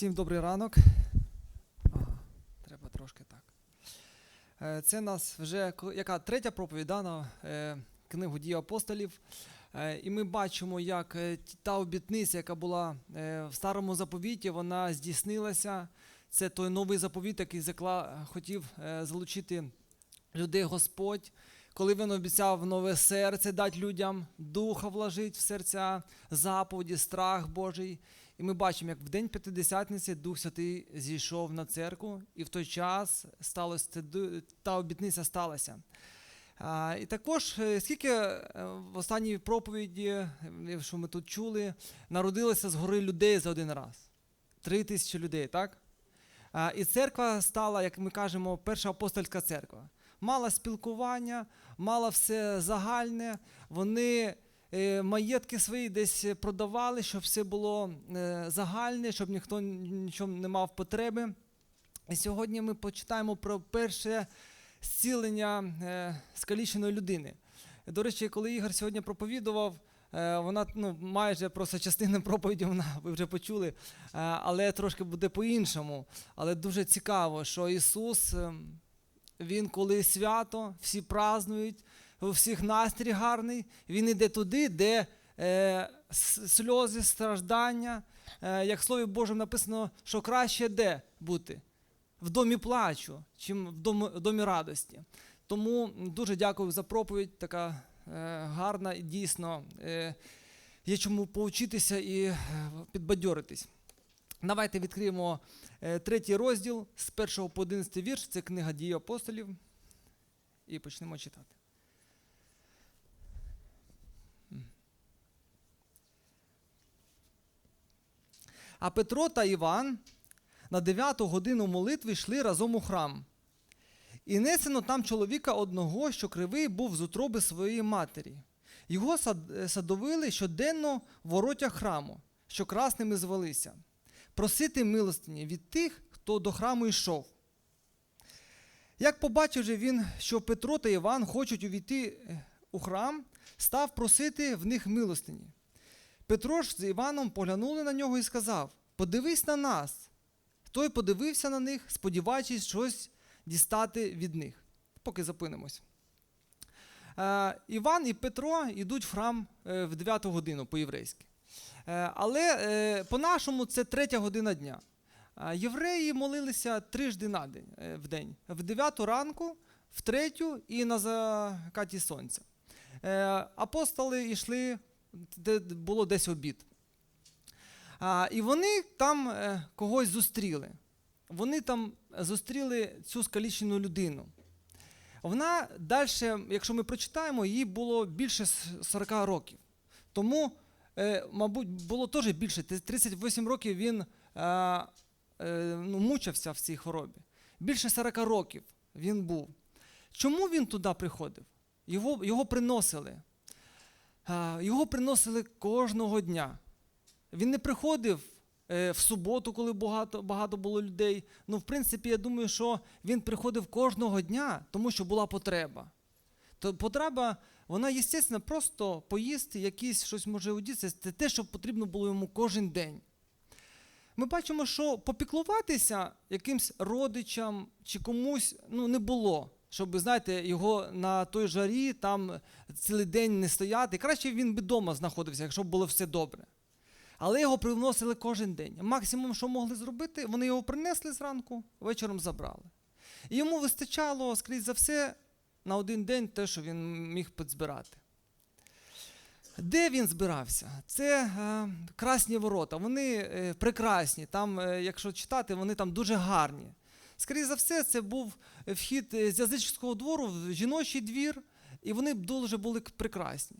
Всім добрий ранок. Ага, треба трошки так. Е, Це нас вже яка третя проповідь на е, книгу дій апостолів. Е, І ми бачимо, як та обітниця, яка була в старому заповіті, вона здійснилася. Це той новий заповіт, який закла... хотів залучити людей Господь. Коли він обіцяв нове серце дати людям, духа вложить в серця, заповіді, страх Божий. І ми бачимо, як в день П'ятидесятниці Дух Святий зійшов на церкву, і в той час сталося та обітниця сталася. І також, е, скільки е, в останній проповіді, е, що ми тут чули, народилося з гори людей за один раз. Три тисячі людей, так? І церква стала, як ми кажемо, перша апостольська церква. Мала спілкування, мала все загальне. Вони маєтки свої десь продавали, щоб все було е, загальне, щоб ніхто нічого не мав потреби. І сьогодні ми почитаємо про перше зцілення е, скаліченої людини. До речі, коли Ігор сьогодні проповідував, е, вона ну, майже просто частина проповіді, вона ви вже почули, е, але трошки буде по-іншому. Але дуже цікаво, що Ісус, е, Він коли свято, всі празднують, у всіх настрій гарний, Він іде туди, де е, сльози, страждання. Е, як в Слові Божому написано, що краще де бути? В домі плачу, чим в домі, в домі радості. Тому дуже дякую за проповідь, така е, гарна і дійсно е, є чому поучитися і е, підбадьоритись. Давайте відкриємо е, третій розділ з 1 по 11 вірш, це книга дії апостолів. І почнемо читати. А Петро та Іван на дев'яту годину молитви йшли разом у храм. І несено там чоловіка одного, що кривий був з утроби своєї матері. Його е, садовили щоденно в воротях храму, що красними звелися, просити милостині від тих, хто до храму йшов. Як побачив же він, що Петро та Іван хочуть увійти е, у храм, став просити в них милостині. Петро ж з Іваном поглянули на нього і сказав: Подивись на нас. Той подивився на них, сподіваючись щось дістати від них. Поки зупинимось. Е, Іван і Петро йдуть в храм е, в 9 годину по-єврейськи. Е, але по-нашому це третя година дня. Євреї молилися трижди на день, в день: в 9 ранку, в третю і на закаті сонця. Апостоли йшли, де було десь обід. А, і вони там е, когось зустріли. Вони там зустріли цю скалічену людину. Вона далі, якщо ми прочитаємо, їй було більше 40 років. Тому, е, мабуть, було теж більше. 38 років він е, ну, мучився в цій хворобі. Більше 40 років він був. Чому він туди приходив? Його, його приносили. Е, його приносили кожного дня. Він не приходив е, в суботу, коли багато, багато було людей. Ну, в принципі, я думаю, що він приходив кожного дня, тому що була потреба. То потреба, вона, звісно, просто поїсти, якісь щось може одітися. Це те, що потрібно було йому кожен день. Ми бачимо, що попіклуватися якимсь родичам чи комусь ну, не було. Щоб, знаєте, його на той жарі там цілий день не стояти. Краще він би вдома знаходився, якщо б було все добре. Але його приносили кожен день. Максимум, що могли зробити, вони його принесли зранку, вечором забрали. І йому вистачало, скрізь за все, на один день те, що він міг підзбирати. Де він збирався? Це е, красні ворота. Вони е, прекрасні. Там, е, якщо читати, вони там дуже гарні. Скоріше за все, це був вхід е, з язичського двору в жіночий двір, і вони дуже були прекрасні.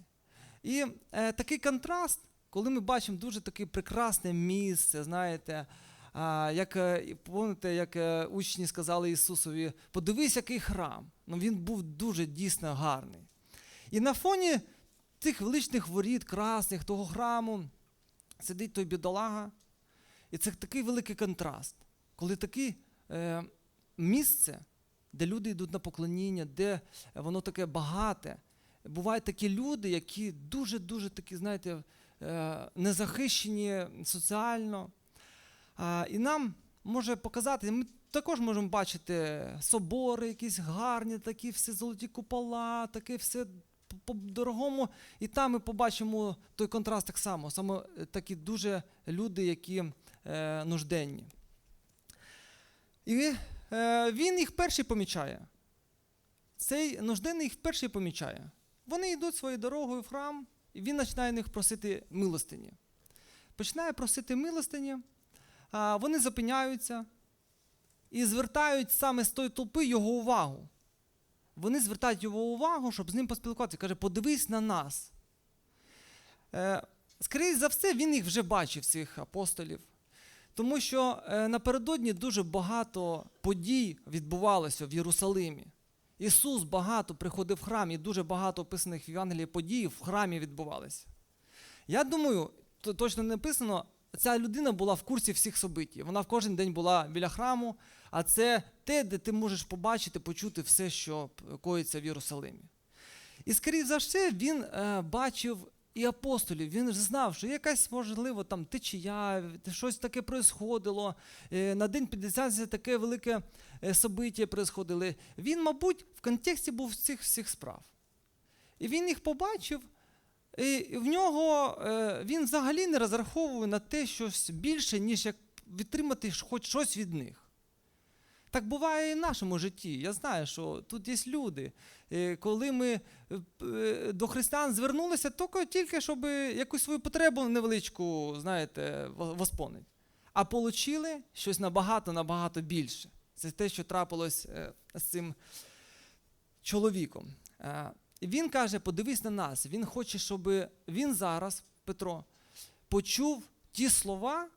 І е, такий контраст, коли ми бачимо дуже таке прекрасне місце, знаєте, а, як е, пам'ятаєте, як е, учні сказали Ісусові, подивись, який храм. Ну він був дуже дійсно гарний. І на фоні тих величних воріт, красних, того храму, сидить той бідолага. І це такий великий контраст, коли таке е, місце, де люди йдуть на поклоніння, де воно таке багате. Бувають такі люди, які дуже-дуже такі, знаєте, е, незахищені соціально. І нам може показати, ми також можемо бачити собори, якісь гарні, такі всі золоті купола, таке все по- по-дорогому. І там ми побачимо той контраст так само. Саме е, такі дуже люди, які е, нужденні. І е, він їх перший помічає. Цей нужденний їх перший помічає. Вони йдуть своєю дорогою в храм, і він починає них просити милостині. Починає просити милостині, вони зупиняються і звертають саме з тої толпи його увагу. Вони звертають його увагу, щоб з ним поспілкуватися. Каже, подивись на нас. Е, скоріше за все, він їх вже бачив, цих апостолів. Тому що е, напередодні дуже багато подій відбувалося в Єрусалимі. Ісус багато приходив в храм, і дуже багато описаних в Євангелії подій в храмі відбувалися. Я думаю, то точно не написано, ця людина була в курсі всіх событій. Вона в кожен день була біля храму, а це те, де ти можеш побачити, почути все, що коїться в Єрусалимі. І, скоріше за все, він е, бачив і апостолів, він знав, що якась, можливо, там течія, щось таке происходило. Е, на день 50 це таке велике е, собиття происходили. Він, мабуть, в контексті був цих всіх справ. І він їх побачив, і в нього е, він взагалі не розраховує на те щось більше, ніж як відтримати хоч щось від них. Так буває і в нашому житті. Я знаю, що тут є люди. е, Коли ми е, е, до християн звернулися, тільки, тільки щоб якусь свою потребу невеличку, знаєте, во- восполнити. А отримали щось набагато-набагато більше. Це те, що трапилось з цим чоловіком. Він каже: подивись на нас. Він хоче, щоб він зараз, Петро, почув ті слова,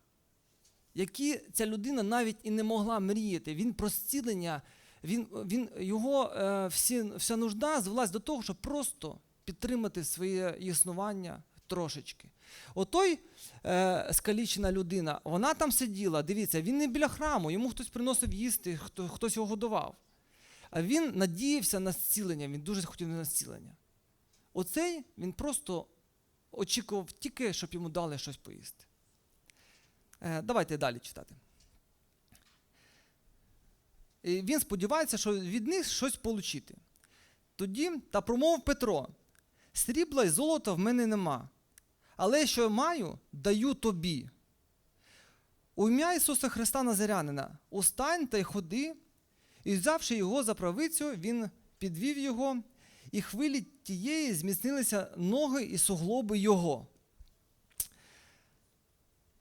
які ця людина навіть і не могла мріяти. Він про зцілення, він, він, його е, всі, вся нужда звелась до того, щоб просто підтримати своє існування трошечки. Отой е, скалічена людина, вона там сиділа, дивіться, він не біля храму, йому хтось приносив їсти, хто, хтось його годував. А він надіявся на зцілення, він дуже хотів на зцілення. Оцей він просто очікував тільки, щоб йому дали щось поїсти. Е, давайте далі читати. І він сподівається, що від них щось отримати. Тоді та промовив Петро: срібла і золота в мене нема, але що я маю, даю тобі. У ім'я Ісуса Христа Назарянина, устань та й ходи, і взявши його за правицю, він підвів його, і хвилі тієї зміцнилися ноги і суглоби його.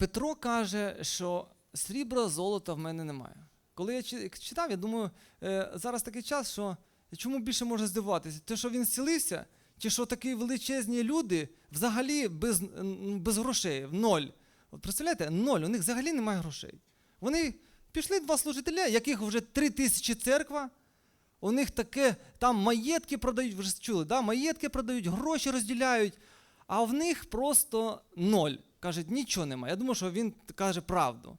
Петро каже, що срібра, золота в мене немає. Коли я читав, я думаю, е, зараз такий час, що чому більше може здивуватися? Те, що він зцілився, чи що такі величезні люди взагалі без, без грошей, в ноль. Представляєте, ноль, у них взагалі немає грошей. Вони пішли два служителя, яких вже три тисячі церква. У них таке, там маєтки продають, ви ж чули, да? маєтки продають, гроші розділяють, а в них просто ноль. Кажуть, нічого немає. Я думаю, що він каже правду.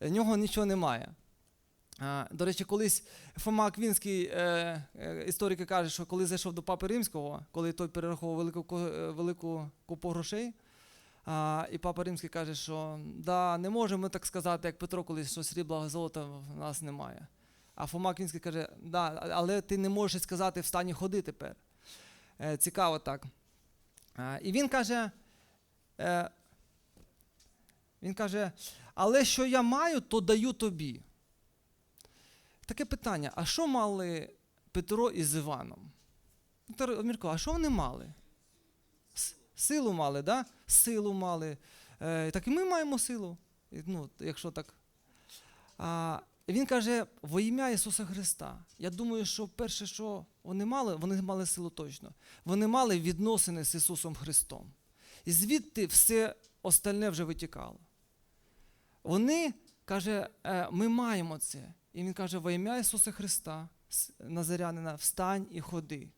В нього нічого немає. До речі, колись Фома Аквінський, е, е, історики каже, що коли зайшов до Папи Римського, коли той перераховував велику, е, велику купу грошей, і Папа Римський каже, що да, не можемо так сказати, як Петро, колись, що срібла золота в нас немає. А Фома Аквінський каже, да, але ти не можеш сказати встань і ходи тепер. Е, цікаво так. І він каже, е, він каже, але що я маю, то даю тобі. Таке питання: а що мали Петро із Іваном? Мірко, а що вони мали? Силу мали, да? Силу мали. Е, так і ми маємо силу. Ну, якщо так. А, він каже, во ім'я Ісуса Христа. Я думаю, що перше, що вони мали, вони мали силу точно. Вони мали відносини з Ісусом Христом. І звідти все остальне вже витікало. Вони, каже, «Е, ми маємо це. І він каже, во ім'я Ісуса Христа, Назарянина, встань і ходи.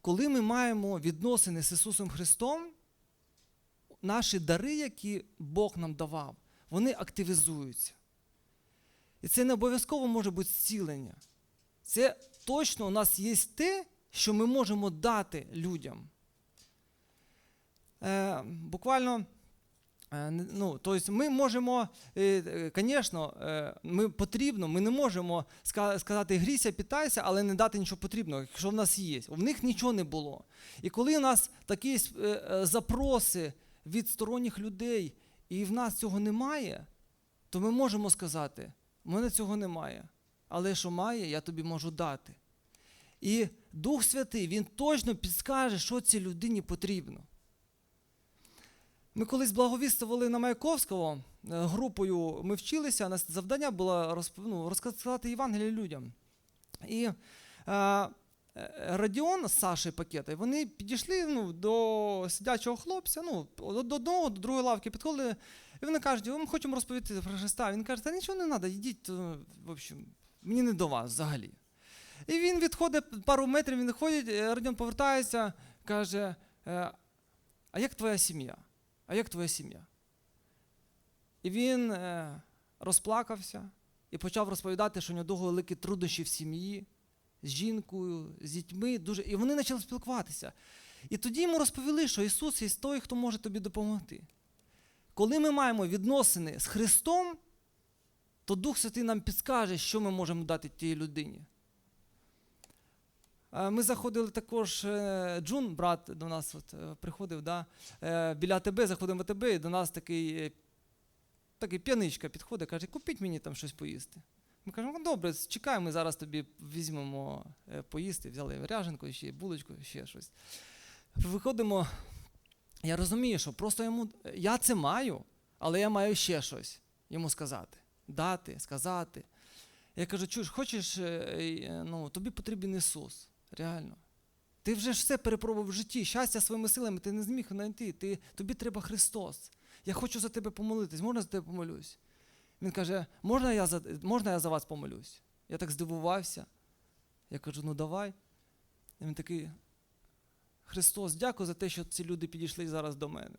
Коли ми маємо відносини з Ісусом Христом, наші дари, які Бог нам давав, вони активізуються. І це не обов'язково може бути зцілення. Це точно у нас є те, що ми можемо дати людям. Е, буквально Ну, тобто ми можемо, звісно, ми потрібно, ми не можемо ска- сказати грійся, питайся, але не дати нічого потрібного, якщо в нас є. В них нічого не було. І коли у нас такі е, е, запроси від сторонніх людей, і в нас цього немає, то ми можемо сказати: у мене цього немає. Але що має, я тобі можу дати. І Дух Святий, Він точно підскаже, що цій людині потрібно. Ми колись благовістували на Маяковського е, групою, ми вчилися, нас завдання було розп... ну, розказати Євангеліє людям. І е, е, Радіон з Сашею Пакетою, вони підійшли ну, до сидячого хлопця, ну, до одного, до другої лавки підходили, і вони кажуть, ми хочемо розповісти про Христа. Він каже, та нічого не треба, йдіть, в общем, мені не до вас взагалі. І він відходить пару метрів, він виходить, е, Радіон повертається, каже, а як твоя сім'я? А як твоя сім'я? І він е, розплакався і почав розповідати, що у нього дуже великі труднощі в сім'ї, з жінкою, з дітьми. Дуже... І вони почали спілкуватися. І тоді йому розповіли, що Ісус є той, хто може тобі допомогти. Коли ми маємо відносини з Христом, то Дух Святий нам підскаже, що ми можемо дати тій людині. Е, Ми заходили також, е, Джун, брат до нас от, е, приходив, да, біля АТБ, заходимо в АТБ, і до нас такий, такий п'яничка підходить, каже, купіть мені там щось поїсти. Ми кажемо, ну добре, чекай, ми зараз тобі візьмемо поїсти, взяли ряженку, ще булочку, ще щось. Виходимо, я розумію, що просто йому, я це маю, але я маю ще щось йому сказати, дати, сказати. Я кажу, чуєш, хочеш, ну, тобі потрібен Ісус. Реально. Ти вже ж все перепробував в житті, щастя своїми силами ти не зміг знайти. Ти, тобі треба Христос. Я хочу за тебе помолитись, можна за тебе помолюсь? Він каже, можна я за, можна я за вас помолюсь? Я так здивувався. Я кажу, ну давай. І він такий, Христос, дякую за те, що ці люди підійшли зараз до мене.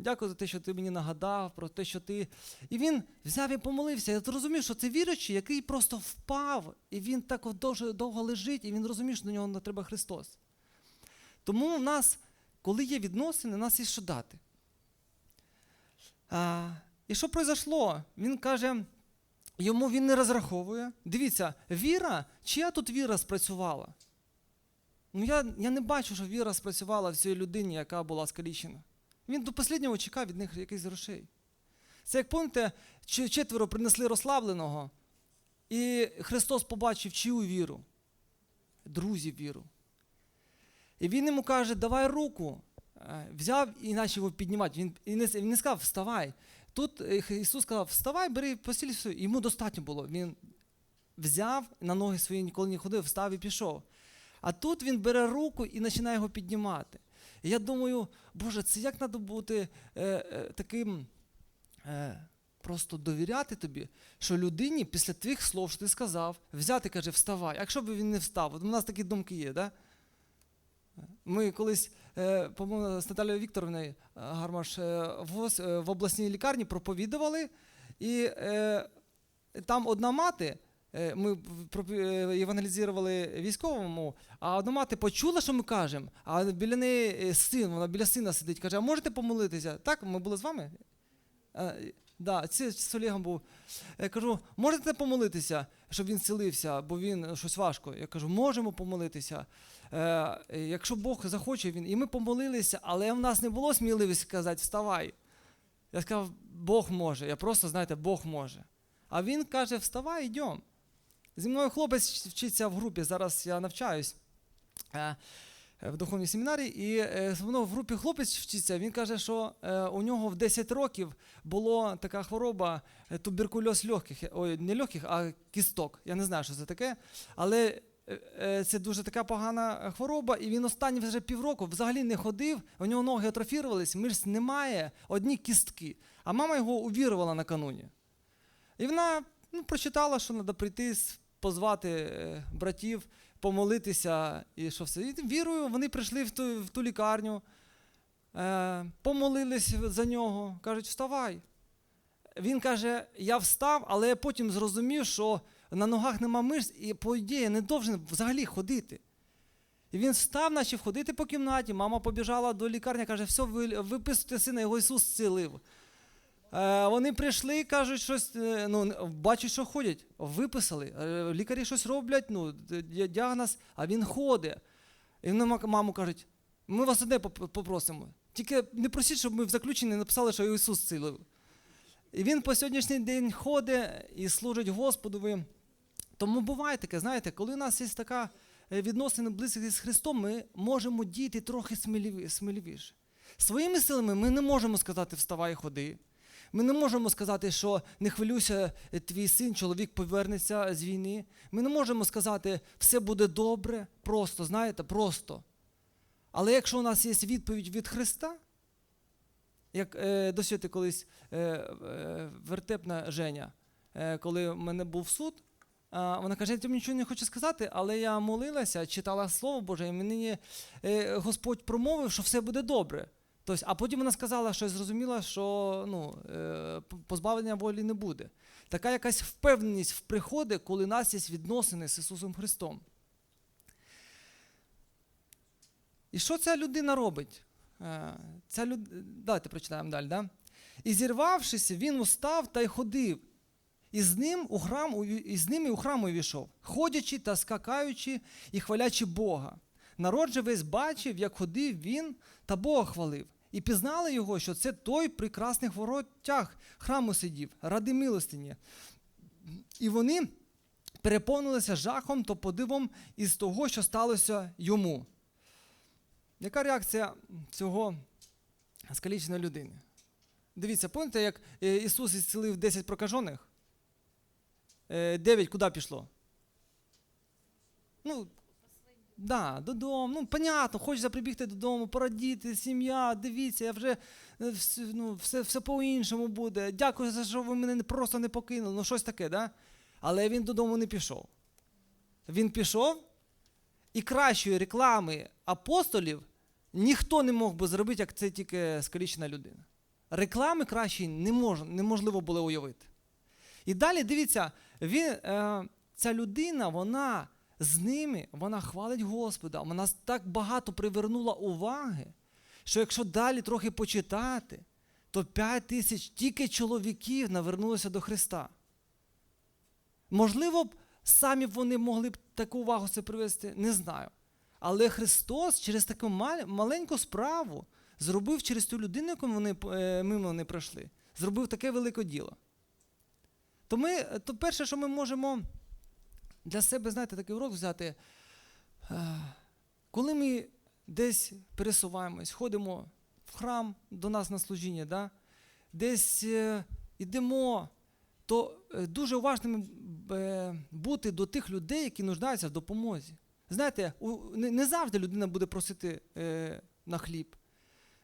Дякую за те, що ти мені нагадав, про те, що ти. І він взяв і помолився. Я зрозумів, що це віруючий, який просто впав, і він так довго, довго лежить, і він розуміє, що до нього не треба Христос. Тому в нас, коли є відносини, у нас є що дати. А, і що произошло? Він каже, йому він не розраховує. Дивіться, віра, чия тут віра спрацювала? Ну, я, я не бачу, що віра спрацювала в цій людині, яка була скалічена. Він до останнього чекав від них якихось грошей. Це як че- четверо принесли розслабленого, і Христос побачив чию віру? Друзів віру. І він йому каже, давай руку. Е, Взяв і почав його піднімати. Він, і не, він не сказав, вставай. Тут е, Ісус сказав, вставай, бери постіль. Йому достатньо було. Він взяв на ноги свої, ніколи не ходив, встав і пішов. А тут він бере руку і починає його піднімати. І я думаю, Боже, це як треба бути е, е, таким е, просто довіряти тобі, що людині після твоїх слов, що ти сказав, взяти, каже, вставай. Якщо б він не встав, от у нас такі думки є, да? Ми колись, е, по-моєму, з Наталією Вікторовною е, Гармаш е, в, е, в обласній лікарні проповідували, і е, там одна мати. Е, Ми пропі- е, військовому, а одна мати почула, що ми кажемо, а біля неї е, син, вона біля сина сидить, каже: а можете помолитися? Так, ми були з вами? Да, це з Олегом був. Я кажу, можете помолитися, щоб він зцілився, бо він щось важко. Я кажу, можемо помолитися. Е, якщо Бог захоче, він. І ми помолилися, але в нас не було сміливості сказати, вставай. Я сказав, Бог може. Я просто, знаєте, Бог може. А він каже, вставай, йдемо. Зі мною хлопець вчиться в групі, зараз я навчаюсь е, в духовній семінарі, і е, воно в групі хлопець вчиться, він каже, що е, у нього в 10 років була така хвороба е, туберкульоз легких, ой, не легких, а кісток. Я не знаю, що це таке. Але е, е, це дуже така погана хвороба, і він останні вже півроку взагалі не ходив, у нього ноги атрофірувались, мишць немає, одні кістки. А мама його увірувала накануні. І вона ну, прочитала, що треба прийти, позвати е, братів, помолитися і що все. І вірою, вони прийшли в ту, в ту лікарню, е, помолились за нього, кажуть, вставай. Він каже, я встав, але я потім зрозумів, що на ногах нема мишць, і, по ідеї, не должен взагалі ходити. І він встав, почав ходити по кімнаті. Мама побіжала до лікарні, каже, все, ви- виписуйте сина, його Ісус зцілив. Е, вони прийшли, кажуть, щось, е, ну, бачать, що ходять, виписали. Е, лікарі щось роблять, ну, діагноз, а він ходить. І вони маму кажуть, ми вас одне попросимо. Тільки не просіть, щоб ми в заключенні написали, що Ісус цілив. І він по сьогоднішній день ходить і служить Господові. Тому буває таке, знаєте, коли у нас є така е, відносини близькі з Христом, ми можемо діяти трохи сміливі- сміливіше. Своїми силами ми не можемо сказати вставай ходи. Ми не можемо сказати, що не хвилюйся, твій син, чоловік повернеться з війни. Ми не можемо сказати, все буде добре, просто, знаєте, просто. Але якщо у нас є відповідь від Христа, як е, досвіти колись е, е, вертепна Женя, е, коли в мене був суд, а, вона каже, я тобі нічого не хочу сказати, але я молилася, читала Слово Боже, і мені е, Господь промовив, що все буде добре. Тобто, а потім вона сказала, що зрозуміла, що ну, е, позбавлення волі не буде. Така якась впевненість в приходи, коли нас є відносини з Ісусом Христом. І що ця людина робить? Е, Ця люд... Давайте прочитаємо далі. Да? І зірвавшись, він устав та й ходив. І з ним у храм, і з ними у храм увійшов, ходячи та скакаючи і хвалячи Бога. Народ же весь бачив, як ходив він та Бога хвалив. І пізнали його, що це той при красних воротях храму сидів, ради милостині. І вони переповнилися жахом та подивом із того, що сталося йому. Яка реакція цього скаліченої людини? Дивіться, пам'ятаєте, як е, Ісус ісцелив 10 прокажених? Е, 9 куди пішло? Ну, да, додому. Ну, понятно, хочеться прибігти додому, порадіти, сім'я, дивіться, я вже е, ну, все, все по-іншому буде. Дякую за що ви мене просто не покинули. Ну, щось таке, да? Але він додому не пішов. Він пішов, і кращої реклами апостолів ніхто не мог би зробити, як це тільки скалічена людина. Реклами кращої не мож, неможливо було уявити. І далі дивіться, він, е, ця людина, вона з ними, вона хвалить Господа, вона так багато привернула уваги, що якщо далі трохи почитати, то 5 тисяч тільки чоловіків навернулося до Христа. Можливо б, самі вони могли б таку увагу це привести, не знаю. Але Христос через таку маленьку справу зробив через ту людину, яку вони е, мимо вони пройшли, зробив таке велике діло. То, ми, то перше, що ми можемо для себе, знаєте, такий урок взяти, е, коли ми десь пересуваємось, ходимо в храм до нас на служіння, да? десь е, йдемо, то е, дуже уважними е, бути до тих людей, які нуждаються в допомозі. Знаєте, не, завжди людина буде просити на хліб.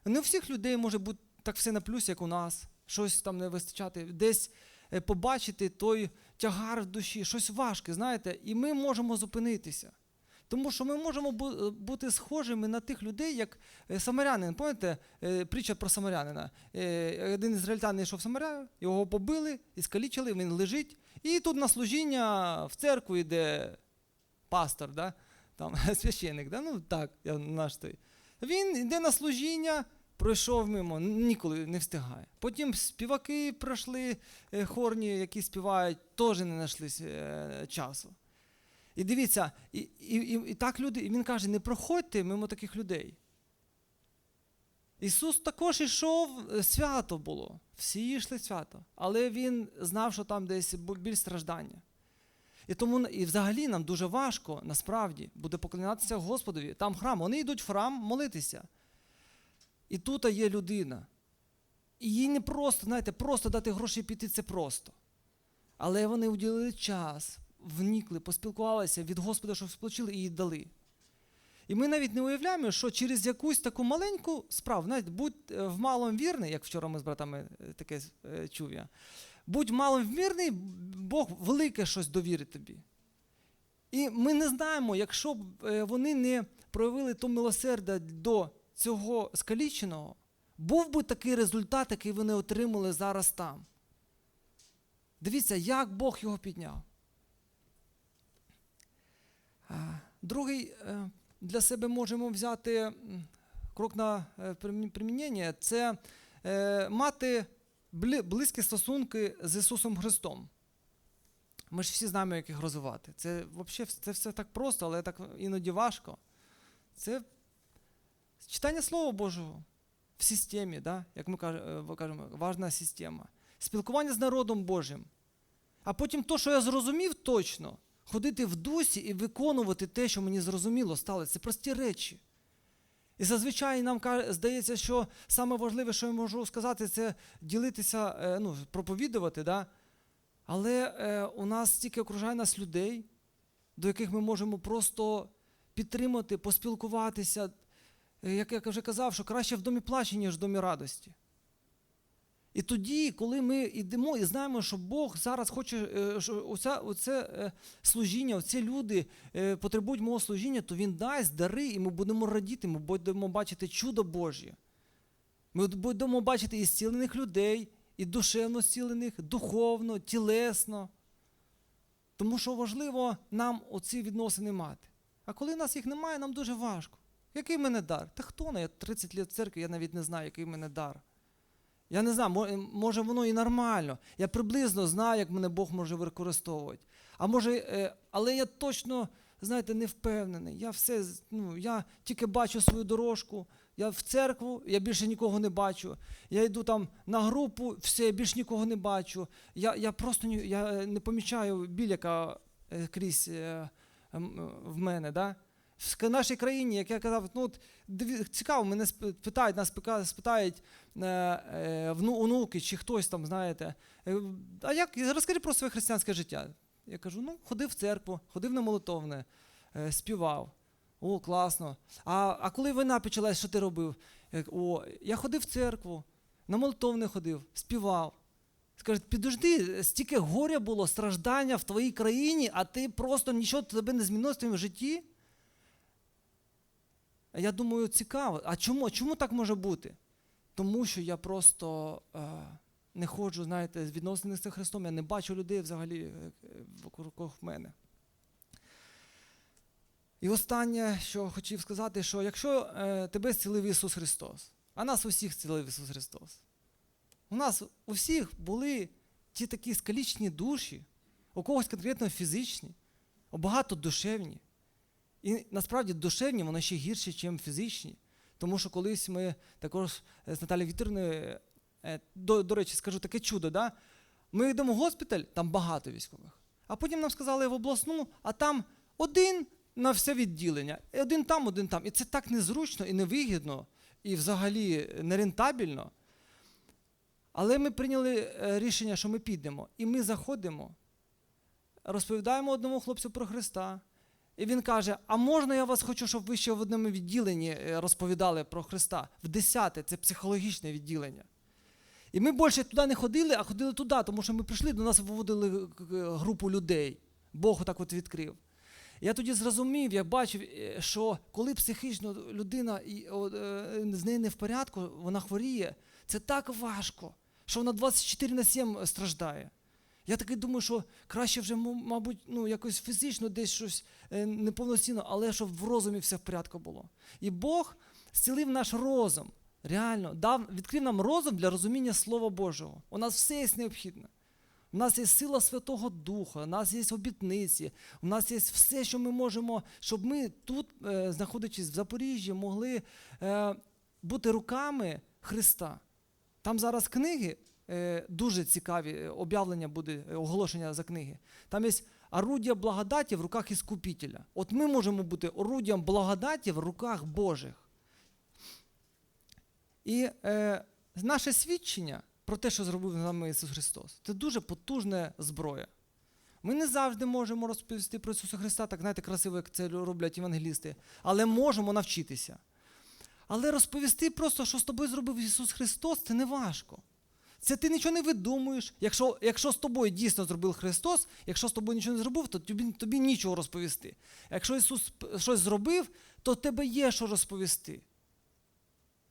Не у всіх людей може бути так все на плюс, як у нас, щось там не вистачати, десь побачити той тягар в душі, щось важке, знаєте, і ми можемо зупинитися. Тому що ми можемо бути схожими на тих людей, як е, самарянин. Пам'ятаєте, е, притча про самарянина. Е, Один ізраїльтян йшов в Самаря, його побили і скалічили, він лежить. І тут на служіння в церкву йде пастор, да? там, священник, да? ну так, я наш той. Він йде на служіння, пройшов мимо, ніколи не встигає. Потім співаки пройшли е, хорні, які співають, теж не знайшли е, часу. І дивіться, і, і, і, і так люди, і він каже: не проходьте мимо таких людей. Ісус також йшов, е, свято було. Всі йшли свято. Але Він знав, що там десь біль страждання. І тому і взагалі нам дуже важко насправді буде поклонятися Господові. Там храм. Вони йдуть в храм молитися. І тут є людина. І їй не просто, знаєте, просто дати гроші піти це просто. Але вони уділили час, вникли, поспілкувалися від Господа, що сполучили і їй дали. І ми навіть не уявляємо, що через якусь таку маленьку справу, навіть будь е, в малому вірний, як вчора ми з братами е, таке е, чув я, будь малом вірний, Бог велике щось довірить тобі. І ми не знаємо, якщо б вони не проявили то милосердя до цього скаліченого, був би такий результат, який вони отримали зараз там. Дивіться, як Бог його підняв. Другий е, для себе можемо взяти крок на е, примінення це е, мати близькі стосунки з Ісусом Христом. Ми ж всі знаємо, як їх розвивати. Це взагалі це все так просто, але так іноді важко. Це читання Слова Божого в системі, да? як ми ви кажемо, важна система. Спілкування з народом Божим. А потім то, що я зрозумів точно, ходити в дусі і виконувати те, що мені зрозуміло стало. Це прості речі. І зазвичай нам здається, що саме важливе, що я можу сказати, це ділитися, е, ну, проповідувати. Да? Але е, у нас стільки окружає нас людей, до яких ми можемо просто підтримати, поспілкуватися. Е, Як я вже казав, що краще в домі плачі, ніж в домі радості. І тоді, коли ми йдемо і знаємо, що Бог зараз хоче, е, що оце е, служіння, оці люди е, потребують мого служіння, то Він дасть дари, і ми будемо радіти, ми будемо бачити чудо Божє. Ми будемо бачити і зцілених людей, і душевно зцілених, духовно, тілесно. Тому що важливо нам оці відносини мати. А коли нас їх немає, нам дуже важко. Який в мене дар? Та хто на я 30 років в церкві, я навіть не знаю, який в мене дар. Я не знаю, мо- може воно і нормально. Я приблизно знаю, як мене Бог може використовувати. А може, е, але я точно, знаєте, не впевнений. Я все, ну, я тільки бачу свою дорожку. Я в церкву, я більше нікого не бачу. Я йду там на групу, все, я більше нікого не бачу. Я, я просто я е, не помічаю біль, яка е, крізь в мене. Да? В нашій країні, як я казав, ну цікаво, мене питають, нас спитають е, е, вну, онуки чи хтось там, знаєте. А як розкажи про своє християнське життя? Я кажу: ну, ходив в церкву, ходив на молитовне, е, співав. О, класно. А, а коли війна почалась, що ти робив? О, я ходив в церкву, на молитовне ходив, співав. Скажуть, підожди, стільки горя було, страждання в твоїй країні, а ти просто нічого тебе не змінилось в твоєму житті. Я думаю, цікаво. А чому, чому так може бути? Тому що я просто е, не ходжу, знаєте, з відносини з Христом, я не бачу людей взагалі е, вокруг мене. І останнє, що хотів сказати, що якщо е, тебе зцілив Ісус Христос, а нас усіх зцілив Ісус Христос, у нас у всіх були ті такі скалічні душі, у когось конкретно фізичні, у багато душевні. І насправді душевні воно ще гірше, ніж фізичні. Тому що колись ми також з Наталією Вікторівною, е, до, до речі, скажу таке чудо, да? ми йдемо в госпіталь, там багато військових. А потім нам сказали в обласну, а там один на все відділення. І Один там, один там. І це так незручно і невигідно, і взагалі нерентабельно. Але ми прийняли е, рішення, що ми підемо. І ми заходимо, розповідаємо одному хлопцю про Христа. І він каже: А можна я вас хочу, щоб ви ще в одному відділенні е, розповідали про Христа? В десяте це психологічне відділення. І ми більше туди не ходили, а ходили туди, тому що ми прийшли, до нас виводили е, групу людей. Бог отак от відкрив. Я тоді зрозумів, я бачив, е, що коли психічно людина е, з нею не в порядку, вона хворіє, це так важко, що вона 24 на 7 страждає. Я таки думаю, що краще вже, мабуть, ну, якось фізично десь щось е, неповноцінно, але щоб в розумі все в порядку було. І Бог зцілив наш розум. Реально, дав, відкрив нам розум для розуміння Слова Божого. У нас все є необхідне. У нас є сила Святого Духа, у нас є обітниці, у нас є все, що ми можемо, щоб ми тут, е, знаходячись в Запоріжжі, могли е, бути руками Христа. Там зараз книги дуже цікаві, е, об'явлення буде, е, оголошення за книги. Там є орудія благодаті в руках Іскупітеля. От ми можемо бути орудієм благодаті в руках Божих. І е, наше свідчення про те, що зробив з нами Ісус Христос, це дуже потужна зброя. Ми не завжди можемо розповісти про Ісуса Христа, так знаєте, красиво, як це роблять євангелісти, але можемо навчитися. Але розповісти просто, що з тобою зробив Ісус Христос, це не важко. Це ти нічого не видумуєш. Якщо, якщо з тобою дійсно зробив Христос, якщо з тобою нічого не зробив, то тобі, тобі нічого розповісти. Якщо Ісус щось зробив, то тебе є що розповісти.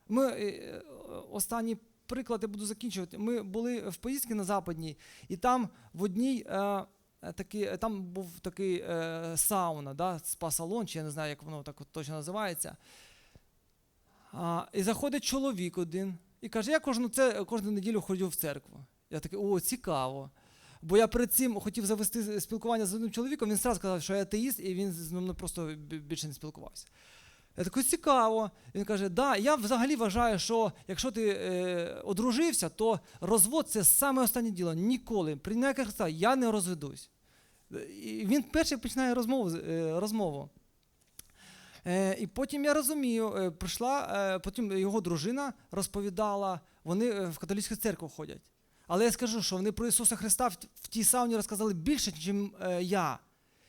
Ми, е, е, останній приклад я буду закінчувати. Ми були в поїздці на Западній, і там в одній. Е, е, Такий, е, там був такий е, сауна, да, спа-салон, чи я не знаю, як воно так точно називається. А, і заходить чоловік один І каже, я кожну, це, кожну неділю ходжу в церкву. Я такий, о, цікаво. Бо я перед цим хотів завести спілкування з одним чоловіком, він одразу сказав, що я атеїст, і він з мною просто більше не спілкувався. Я такий, цікаво. Він каже, да, я взагалі вважаю, що якщо ти е, одружився, то розвод це саме останнє діло. Ніколи. При ніяких я не розведусь. І він перший починає розмову. е, розмову. Е, і потім я розумію, е, прийшла, е, потім його дружина розповідала, вони в католицьку церкву ходять. Але я скажу, що вони про Ісуса Христа в, тій сауні розказали більше, ніж я.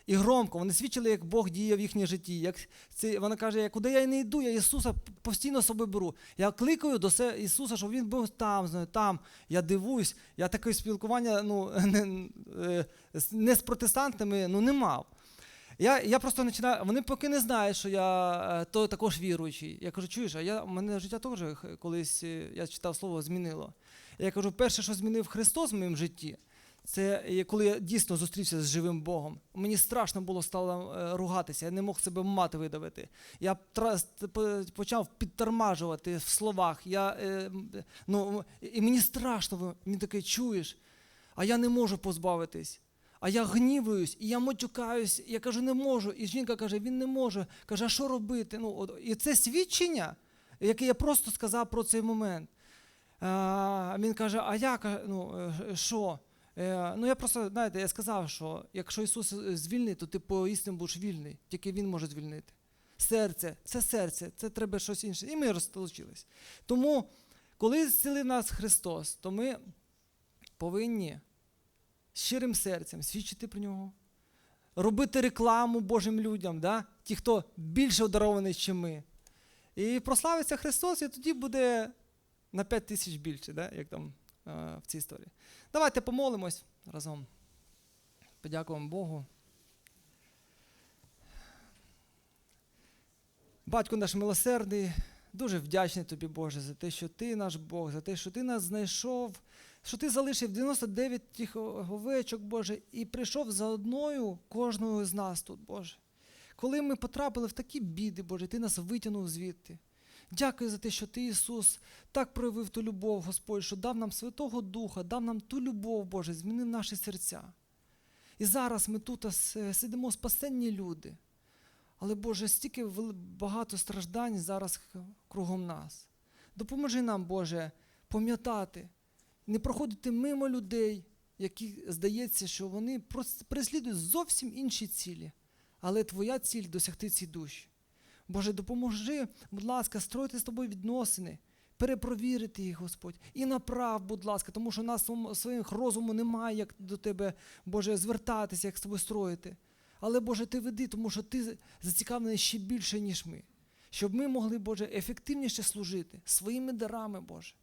І громко, вони свідчили, як Бог діє в їхнє житті. Як це, вона каже, «Я куди я не йду, я Ісуса постійно з собою беру. Я кликаю до себе Ісуса, щоб Він був там, знаю, там. Я дивуюсь, я таке спілкування ну, не, не з протестантами ну, не мав. Я, я просто починаю, вони поки не знають, що я е, то також віруючий. Я кажу, чуєш, а я, мене життя теж колись, е, я читав слово, змінило. Я кажу, перше, що змінив Христос в моєму житті, це коли я дійсно зустрівся з живим Богом. Мені страшно було стало е, ругатися, я не мог себе мати видавити. Я почав підтормажувати в словах. Я, ну, і мені страшно, він такий, чуєш, а я не можу позбавитись. А я гнівуюсь, і я матюкаюсь, я кажу, не можу. І жінка каже, він не може. Каже, а що робити? Ну, от, і це свідчення, яке я просто сказав про цей момент. А, він каже, а я ну, е, що? Е, ну я просто, знаєте, я сказав, що якщо Ісус звільнить, то ти поістину будеш вільний, тільки Він може звільнити. Серце, це серце, це треба щось інше. І ми розтолочились. Тому, коли зцілив нас Христос, то ми повинні щирим серцем свідчити про нього, робити рекламу Божим людям, да? ті, хто більше одарований, ніж ми. І прославиться Христос, і тоді буде на 5 тисяч більше, да? як там е, в цій історії. Давайте помолимось разом. Подякуємо Богу. Батько наш милосердний, дуже вдячний тобі, Боже, за те, що ти наш Бог, за те, що ти нас знайшов, що ти залишив 99 тих овечок, Боже, і прийшов за одною кожного з нас тут, Боже. Коли ми потрапили в такі біди, Боже, ти нас витягнув звідти. Дякую за те, що ти, Ісус, так проявив ту любов, Господь, що дав нам Святого Духа, дав нам ту любов, Боже, змінив наші серця. І зараз ми тут сидимо спасенні люди. Але, Боже, стільки багато страждань зараз кругом нас. Допоможи нам, Боже, пам'ятати, не проходити мимо людей, які здається, що вони переслідують зовсім інші цілі. Але твоя ціль досягти ці душі. Боже, допоможи, будь ласка, строїти з тобою відносини, перепровірити їх, Господь, і направ, будь ласка, тому що у нас своїх розуму немає, як до тебе, Боже, звертатися, як з тобою строїти. Але, Боже, ти веди, тому що ти зацікавлений ще більше, ніж ми. Щоб ми могли, Боже, ефективніше служити своїми дарами, Боже.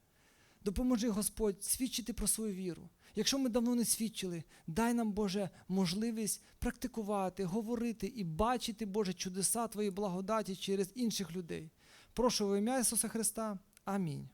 Допоможи, Господь, свідчити про свою віру. Якщо ми давно не свідчили, дай нам, Боже, можливість практикувати, говорити і бачити, Боже, чудеса Твої благодаті через інших людей. Прошу в ім'я Ісуса Христа. Амінь.